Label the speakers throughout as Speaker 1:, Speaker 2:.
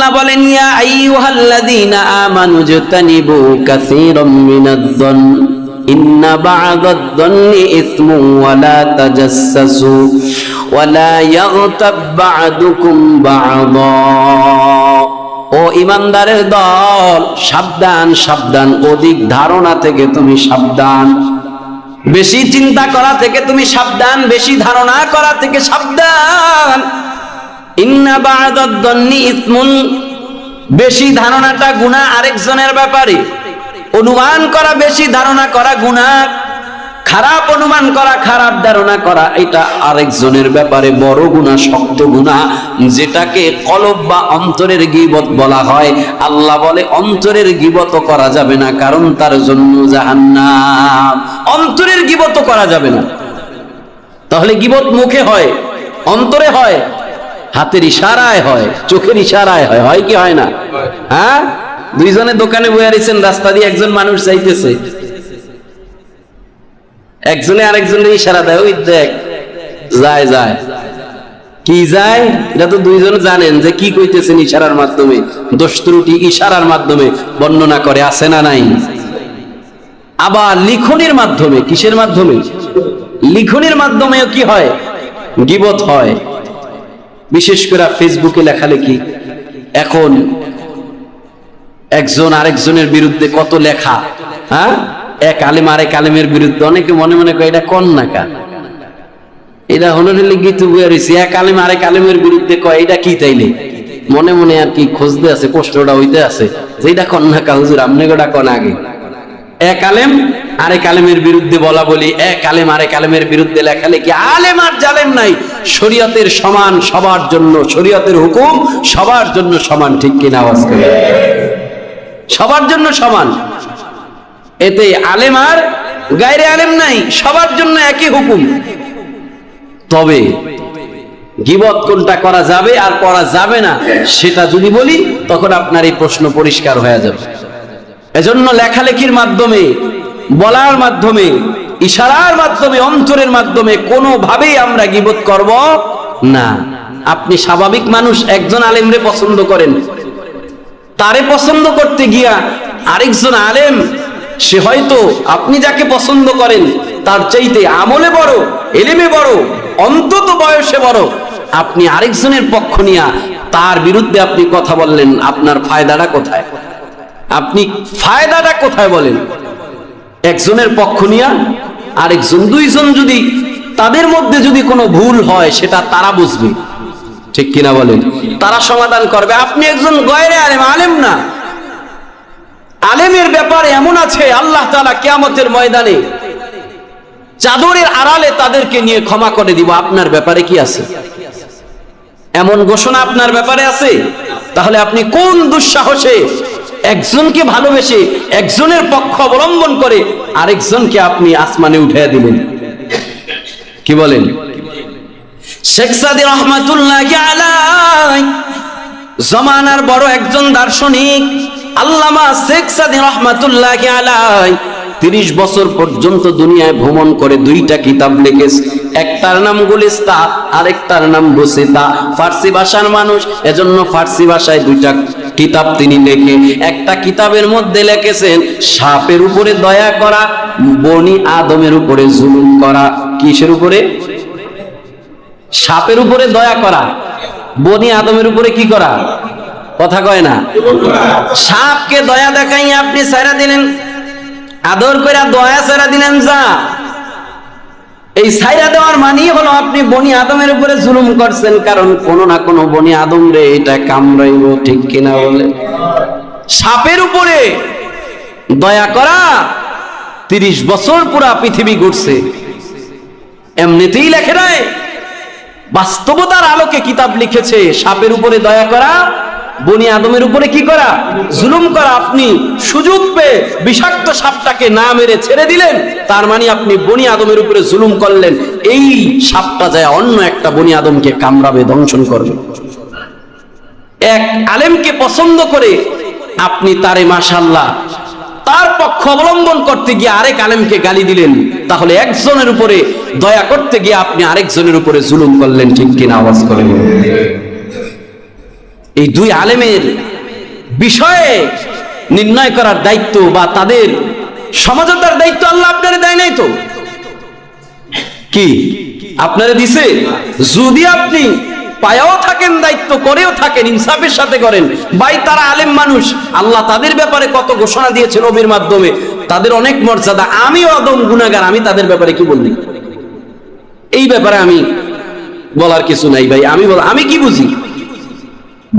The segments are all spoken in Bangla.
Speaker 1: আল্লাহ বলেন, ইয়া আইয়ুহাল্লাযীনা আমানু জতানিবু কাসীরাম মিনায-যন ইন্না বা'দাদ-যন্নি ইসমুন ওয়া লা তাজাসসাসু ওয়া লা ইয়াগতাব বা'দুকুম বা'দা। ও ইমানদারের দল, সাবধান সাবধান, অধিক ধারণা থেকে তুমি সাবধান। বেশি চিন্তা করা থেকে তুমি সাবধান, বেশি ধারণা করা থেকে সাবধান। বেশি ধারণাটা গুনাহ আরেকজনের ব্যাপারে। অনুমান করা বেশি, ধারণা করা গুনাহ। খারাপ অনুমান করা, খারাপ ধারণা করা, এটা আরেকজনের ব্যাপারে বড় গুনাহ, শক্ত গুনাহ। যেটাকে কলব বা অন্তরের গীবত বলা হয়। আল্লাহ বলে, অন্তরের গীবত করা যাবে না, কারণ তার জন্য জাহান্নাম। অন্তরের গীবত করা যাবে না। তাহলে গিবত মুখে হয়, অন্তরে হয়। হাতের ইশারায় হয়, চোখের ইশারায় হয় হয় কি হয় না? হ্যাঁ? দুইজনে দোকানে বয়ে রয়েছেন রাস্তা দিয়ে একজন মানুষ যাইতেছে। একজনে আরেকজনের ইশারা দেয়, ওই দেখ, যায় যায়। কি যায়? এটা তো দুইজন জানেন যে কি কইতেছেন ইশারার মাধ্যমে। দোষ ত্রুটি ইশারার মাধ্যমে বর্ণনা করে, আছে না নাই? আবার লিখনের মাধ্যমে, কিসের মাধ্যমে? লিখনের মাধ্যমেও কি হয়? গিবত হয়। বিশেষ করে ফেসবুকে লেখালেখি। এখন একজন আরেকজনের বিরুদ্ধে কত লেখা হ্যাঁ? এক আলেম আরেক আলেমের বিরুদ্ধে অনেকে মনে মনে করে এটা কন নাকা এটা হনরেলি গীত বুয়ারিছি এক আলেম আরেক আলেমের বিরুদ্ধে কয়, এটা কি তাইলে? মনে মনে আর কি খুঁজতে আছে কষ্টটা হইতে আছে যে এটা কন নাকা হুজুর, আপনি গোটা কন আগে? এক আলেম, আরেক আলেমের বিরুদ্ধে বলা বলি, এক আলেম, আরেক আলেমের বিরুদ্ধে লেখালেখি। আলেম আর জালেম নাই। শরীয়তের সমান সবার জন্য, শরীয়তের হুকুম সবার জন্য সমান, ঠিক কিনা আওয়াজ করে? সবার জন্য সমান। এতে আলেম আর গায়রে আলেম নাই, সবার জন্য একই হুকুম। তবে গিবত কোনটা করা যাবে আর করা যাবে না, সেটা যদি বলি, তখন আপনার এই প্রশ্ন পরিষ্কার হয়ে যাবে। এজন্য লেখালেখির মাধ্যমে, বলার মাধ্যমে, ইশারার মাধ্যমে, অন্তরের মাধ্যমে কোনোভাবেই আমরা গিবত করব না। আপনি স্বাভাবিক মানুষ, একজন আলেমরে পছন্দ করেন। তারে পছন্দ করতে গিয়া আরেকজন আলেম, সে হয়তো আপনি যাকে পছন্দ করেন, তার চাইতে আমলে বড়, এলেমে বড়, অন্তত বয়সে বড়, আপনি আরেকজনের পক্ষ নিয়া তার বিরুদ্ধে আপনি কথা বললেন, আপনার ফায়দাটা কোথায়? আপনি ফায়দাটা কোথায় বলেন? একজনের পক্ষ নিয়া আরেকজন, দুইজন যদি তাদের মধ্যে যদি কোনো ভুল হয়, সেটা তারা বুঝবে। ঠিক কিনা বলেন? তারা সমাধান করবে। আপনি একজন গয়রে আলেম আলেম না। আলেমের ব্যাপারে এমন আছে, আল্লাহ তাআলা কিয়ামতের ময়দানে চাদরের আড়ালে তাদেরকে নিয়ে ক্ষমা করে দিব। আপনার ব্যাপারে কি আছে? এমন ঘোষণা আপনার ব্যাপারে আছে? তাহলে আপনি কোন দুঃসাহসে একজনকে ভালোবেসে একজনের পক্ষ অবলম্বন করে আরেকজনকে আপনি আসমানে উঠে দিলেন। কি বলেন? জমানার বড় একজন দার্শনিক, আল্লামা শেখ সাদি রহমাতুল্লাহ আলাই তিরিশ বছর পর্যন্ত দুনিয়ায় ভ্রমণ করে দুইটা কিতাব লিখেছে। একটার নাম গুলিস্তা আরেকটার নাম বসিতা ফার্সি ভাষার মানুষ, এজন্য ফার্সি ভাষায় দুইটা কিতাব তিনি লেখে। একটা কিতাবের মধ্যে লিখেছেন, সাপের উপরে দয়া করা, বনি আদমের উপরে জুলুম করা। কিসের উপরে? সাপের উপরে দয়া করা। বনি আদমের উপরে কি করা? কথা কয় না। সাপকে দয়া দেখাই আপনি সাইরা দিলেন, আদর করে দয়া সারা দিলেন যা। এই সাইরা দেওয়ার মানি হলো আপনি বনি আদমের উপরে জুলুম করছেন, কারণ কোনো না কোনো বনি আদম রে এটা কামড়াইব, ঠিক কিনা বলে? সাপের উপরে দয়া করা, তিরিশ বছর পুরা পৃথিবী ঘুরছে। এমনিতেই লেখে নাই, বাস্তবতার আলোকে কিতাব লিখেছে, সাপের উপরে দয়া করা বনি আদমের উপরে কি করা? জুলুম করা। আপনি সুযোগ পেয়ে বিষাক্ত সাপটাকে না মেরে ছেড়ে দিলেন। তার মানে আপনি বনি আদমের উপরে জুলুম করলেন। এই সাপটা যায় অন্য একটা বনি আদমকে কামড়াবে, দংশন করবে। এক আলেমকে পছন্দ করে আপনি তারে মাশাল্লাহ তার পক্ষ অবলম্বন করতে গিয়ে আরেক আলেমকে গালি দিলেন। তাহলে একজনের উপরে দয়া করতে গিয়ে আপনি আরেকজনের উপরে জুলুম করলেন। ঠিক কিনা আওয়াজ করেন এই দুই আলেমের বিষয়ে নির্ণয় করার দায়িত্ব বা তাদের সমাজতার দায়িত্ব আল্লাহ আপনার দেয় নাই তো? কি? আপনারা দিছে? যদি আপনি পায়াও থাকেন, দায়িত্ব করেও থাকেন, ইনসাফের সাথে করেন, ভাই, তারা আলেম মানুষ, আল্লাহ তাদের ব্যাপারে কত ঘোষণা দিয়েছে নবীর মাধ্যমে, তাদের অনেক মর্যাদা, আমিও আদম গুনাগার আমি তাদের ব্যাপারে কি বললি এই ব্যাপারে আমি বলার কিছু নাই, ভাই, আমি বল আমি কি বুঝি?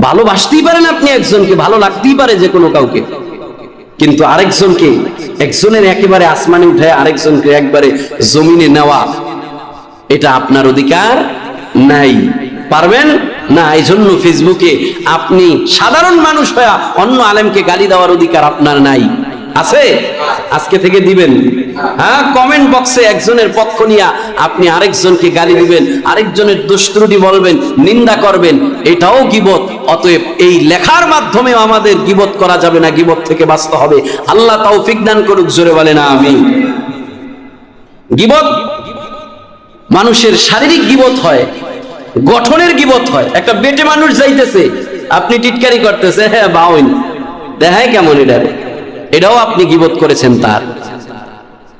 Speaker 1: ভালোবাসতেই পারেন আপনি একজনকে, ভালো লাগতেই পারে যে কোনো কাউকে। কিন্তু আরেকজনকে, একজনের একেবারে আসমানে উঠে আরেকজনকে একবারে জমিনে নেওয়া, এটা আপনার অধিকার নাই। পারবেন? না এই জন্য ফেসবুকে আপনি সাধারণ মানুষ হয়ে অন্য আলেমকে গালি দেওয়ার অধিকার আপনার নাই। আছে? আজকে থেকে দিবেন। হ্যাঁ কমেন্ট বক্সে একজনের পক্ষ নিয়ে আপনি আরেকজনকে গালি দিবেন, আরেকজনের দোষ বলবেন, নিন্দা করবেন, এটাও গিবত। অতএব এই লেখার মাধ্যমেও আমাদের গিবত করা যাবে না, গিবত থেকে বাঁচতে হবে। আল্লাহ তাও দান করুক, জোরে বলে না আমি গিবত মানুষের শারীরিক গিবত হয়, গঠনের গিবত হয়। একটা বেটে মানুষ যাইতেছে, আপনি টিটকারি করতেছে হ্যাঁ বাউন দেখায় কেমন এটা? এটাও আপনি গিবত করেছেন তার।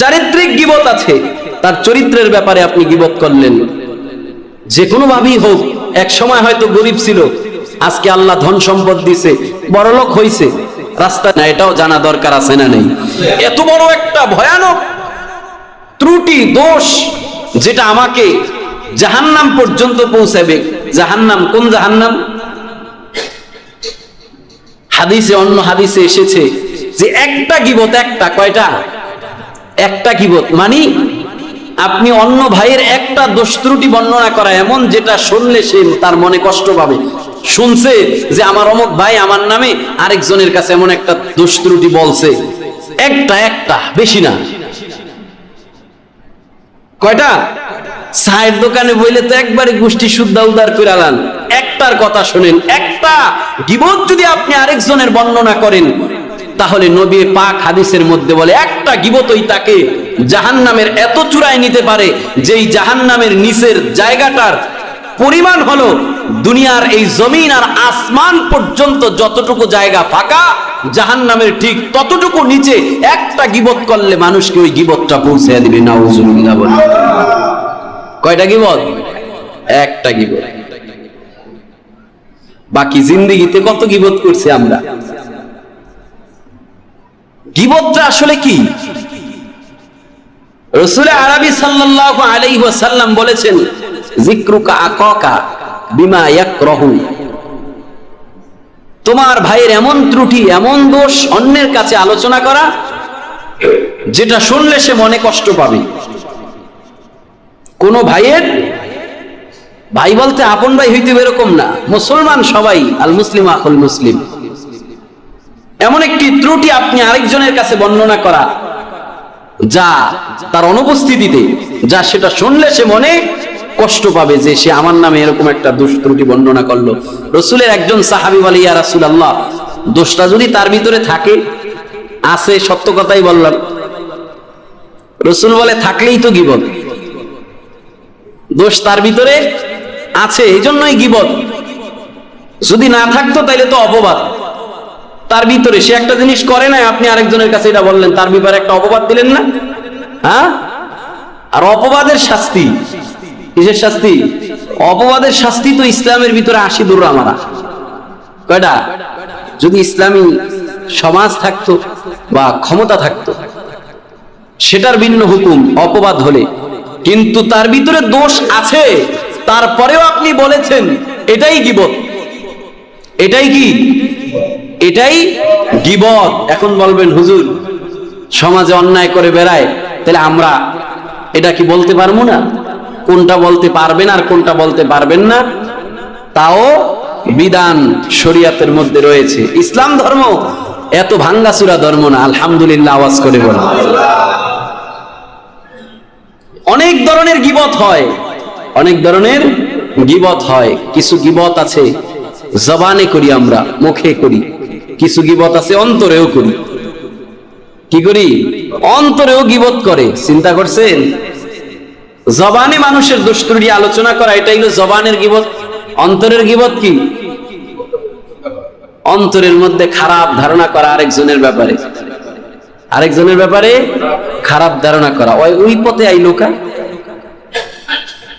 Speaker 1: চারিত্রিক গিবত আছে, তার চরিত্রের ব্যাপারে আপনি গিবত করলেন। যে কোনো ভাবেই হোক, এক সময় হয়তো গরিব ছিল আজকে আল্লাহ ধন সম্পদ দিছে বড়লোক হইছে। রাস্তা না এটাও জানা দরকার আছে না নেই? এত বড় একটা ভয়ানক ত্রুটি, দোষ, যেটা আমাকে জাহান্নাম পর্যন্ত পৌঁছাবে। জাহান্নাম, কোন জাহান্নাম? হাদিসে, অন্য হাদিসে এসেছে যে একটা গিবত একটা, কয়টা? একটা গিবত। মানে আপনি অন্য ভাইয়ের একটা দোষ ত্রুটি বর্ণনা করা এমন যেটা শুনলে সে তার মনে কষ্ট পাবে। শুনছে যে আমার অমুক ভাই আমার নামে আরেকজনের কাছে এমন একটা দোষ ত্রুটি বলছে। একটা একটা, বেশি না। কয়টা? চায়ের দোকানে বইলে তো একবারে গোষ্ঠী শুদ্ধা উদার করে আলান। একটার কথা শুনেন, একটা গিবত যদি আপনি আরেকজনের বর্ণনা করেন, তাহলে নবী পাক হাদিসের মধ্যে বলে, একটা গিবতই তাকে জাহান্নামের এত চূড়ায় নিতে পারে, যেই জাহান্নামের নিচের জায়গাটার পরিমাণ হলো দুনিয়ার এই জমিন আর আসমান পর্যন্ত যতটুকু জায়গা ফাঁকা, জাহান্নামের ঠিক ততটুকু নিচে একটা গিবত করলে মানুষকে ওই গিবতটা পৌঁছে দিবে, নাউজুবিল্লাহ বলে। কয়টা গিবত? একটা গিবত। বাকি জিন্দিগিতে কত গিবত করছি আমরা? গিবতটা আসলে কি? রসুল আরবি সাল্লাল্লাহু আলাইহি ওয়াসাল্লাম বলেছেন তোমার ভাইয়ের এমন ত্রুটি, এমন দোষ অন্যের কাছে আলোচনা করা, যেটা শুনলে সে মনে কষ্ট পাবে। কোন ভাইয়ের, ভাই বলতে আপন ভাই হইতে এরকম না। মুসলমান সবাই, আল মুসলিম আকুল মুসলিম। এমন একটি ত্রুটি আপনি আরেকজনের কাছে বর্ণনা করা, যা তার অনুপস্থিতিতে, যা সেটা শুনলে সে মনে কষ্ট পাবে যে সে আমার নামে এরকম একটা দোষ ত্রুটি বর্ণনা করল। রসুলের একজন সাহাবি বলে, ইয়া রাসুল আল্লাহ দোষটা যদি তার ভিতরে থাকে, আছে সত্য কথাই বললাম। রসুল বলে, থাকলেই তো গিবত। দোষ তার ভিতরে আছে এই জন্যই গিবত। যদি না থাকতো তাইলে তো অপবাদ। তার ভিতরে সে একটা জিনিস করে না আপনি আরেকজনের কাছে এটা বললেন, তার ব্যাপারে একটা অপবাদ দিলেন না? হ্যাঁ? আর অপবাদের শাস্তি। কিসের শাস্তি? অপবাদের শাস্তি তো ইসলামের ভিতরে আসি দূর আমারা কয়টা? যদি ইসলামী সমাজ থাকতো বা ক্ষমতা থাকতো, সেটার ভিন্ন হুকুম, অপবাদ হলে। কিন্তু তার ভিতরে দোষ আছে। তারপরেও আপনি বলেছেন, এটাই গিবত। এটাই কি? এটাই গিবত। এখন বলবেন, হুজুর, সমাজে অন্যায় করে বেড়ায়, তাহলে আমরা এটা কি বলতে পারব না? কোনটা বলতে পারবেন আর কোনটা বলতে পারবেন না, তাও বিধান শরিয়াতের মধ্যে রয়েছে। ইসলাম ধর্ম, এত ভাঙ্গাচুরা ধর্ম না, আলহামদুলিল্লাহ, আওয়াজ করে বল অনেক ধরনের গিবত হয়, অনেক ধরনের গিবত হয়, কিছু গিবত আছে জবানে করি আমরা, মুখে করি, কিছু গিবত আছে অন্তরেও করি। কি করি? অন্তরেও গিবত করে, চিন্তা করছেন? জবানে মানুষের দুষ্টুরি আলোচনা করা এটাই হলো জবানের গিবত। অন্তরের গিবত কি? অন্তরের মধ্যে খারাপ ধারণা করা আরেকজনের ব্যাপারে। আরেকজনের ব্যাপারে খারাপ ধারণা করা। ওই ওই পথে আইলো কা?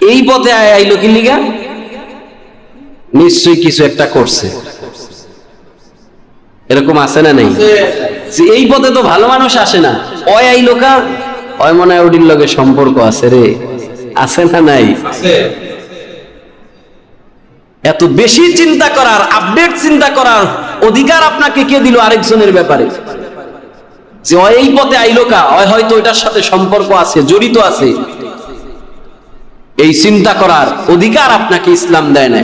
Speaker 1: এই পথে আয় আইলো কি লিগা? নিশ্চয়ই কিছু একটা করছে। এরকম আছে না নেই? যে এই পথে তো ভালো মানুষ আসে না। ওই আইলো কা? ওই মনে হয় ওটির লগে সম্পর্ক আছে রে। আছে না নাই? এত বেশি চিন্তা করার আপডেট চিন্তা করার অধিকার আপনাকে কে দিল আরেকজনের ব্যাপারে? যে এই পথে আইলো কা? হয়তো এটার সাথে সম্পর্ক আছে জড়িত আছে। এই চিন্তা করার অধিকার আপনাকে ইসলাম দেয় না